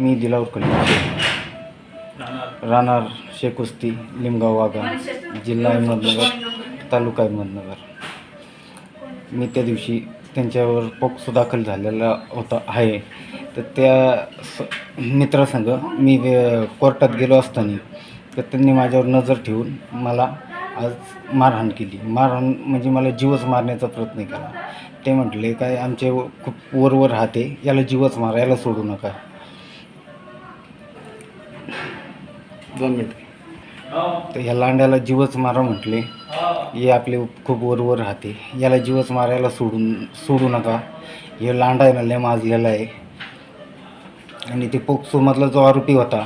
मी दिलावर कली राहणार शेकुस्ती लिमगाव वाघा जिल्हा अहमदनगर तालुका अहमदनगर. मी त्या दिवशी त्यांच्यावर पोक्सो दाखल झालेला होता आहे. तर त्या स मित्रासंग मी कोर्टात गेलो असताना तर त्यांनी माझ्यावर नजर ठेवून मला आज मारहाण केली. मारहाण म्हणजे मला जीवच मारण्याचा प्रयत्न केला. ते म्हटले काय आमचे व- खूप वरवर राहते याला जीवच मारा याला सोडू नका. दोन मिनिट. तर ह्या लांड्याला जीवच मारा म्हटले. हे आपले खूप वरवर राहते. याला जीवच मारायला सोडून सोडू नका. हे लांडा आहे ना लय माजलेला आहे. आणि ते पोक्सोमधला जो आरोपी होता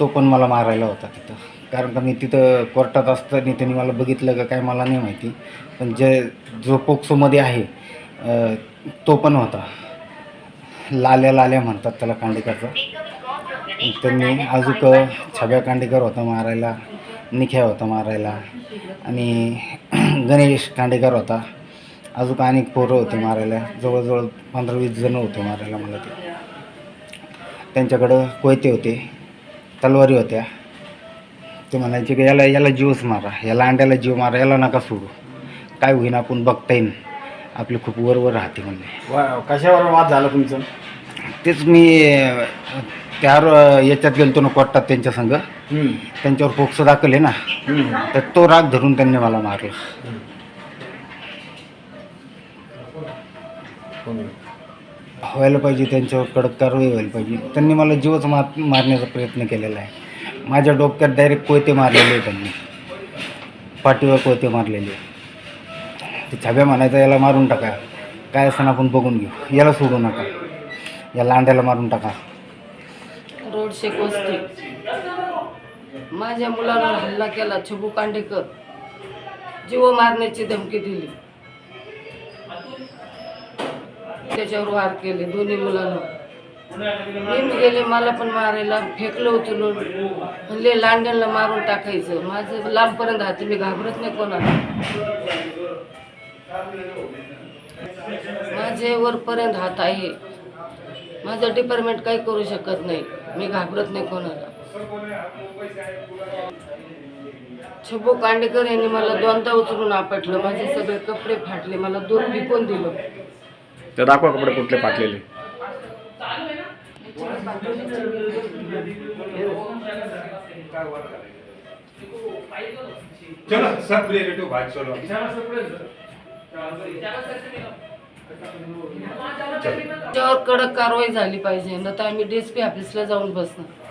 तो पण मला मारायला होता तिथं. कारण का मी तिथं कोर्टात असताना त्यांनी मला बघितलं का काय मला नाही माहिती. पण जे जो पोक्सोमध्ये आहे तो पण होता. लाल्या लाल्या म्हणतात त्याला कांडेकरचा. त्यांनी अजून छब्या कांडेकर होता मारायला निख्या होता मारायला आणि गणेश कांडेकर होता. अजून अनेक पोरं होते मारायला जवळजवळ पंधरा वीस जणं होते मारायला मला ते. त्यांच्याकडं कोयते होते तलवारी होत्या. ते म्हणायचे की याला याला जीवच मारा याला अंड्याला जीव मारा याला नका सोडू. काय होईन आपण बघता येईन. आपले खूप वरवर राहते म्हणले. वा कशावर वाद झाला तुमचं? तेच मी अं, याच्यात गेलतो ना कोर्टात त्यांच्या संग हम्म. त्यांच्यावर पोक्सो दाखल आहे ना. तर तो राग धरून त्यांनी मला मारला. व्हायला पाहिजे त्यांच्यावर कडक कारवाई व्हायला पाहिजे. त्यांनी मला जीवच मार मारण्याचा प्रयत्न केलेला आहे. माझ्या डोक्यात डायरेक्ट कोयते मारलेले आहे त्यांनी. पाठीवर कोयते मारलेले ते छाब्या म्हणायचा याला मारून टाका. काय असं आपण बघून घेऊ. याला सोडू नका. या लांड्याला मारून टाका. रोड शेकवस्ती माझ्या मुलावर हल्ला केला छबू कांडेकर. जीव मारण्याची धमकी दिली. त्याच्यावर वार केले दोन्ही मुलांना मी गेले मला पण मारायला फेकलं उचलून. म्हणले लांड्यांना मारून टाकायचं. माझं लांबपर्यंत हाती मी घाबरत नाही कोणाला. माझे वरपर्यंत हात आहे. माझं डिपार्टमेंट काही करू शकत नाही. मी घाबरत नाही कोणाला. छबू कांडेकर यांनी मला दोनदा उचलून आपटलं. माझे सगळे कपडे फाटले. मला दूर विकून दिलं. तर दाखवा कपडे कुठले फाटलेले. चलो सब रिलेटिव बात चलो त्यावर कडक कारवाई झाली पाहिजे न तर आम्ही डीएसपी ऑफिसला जाऊन बसणार.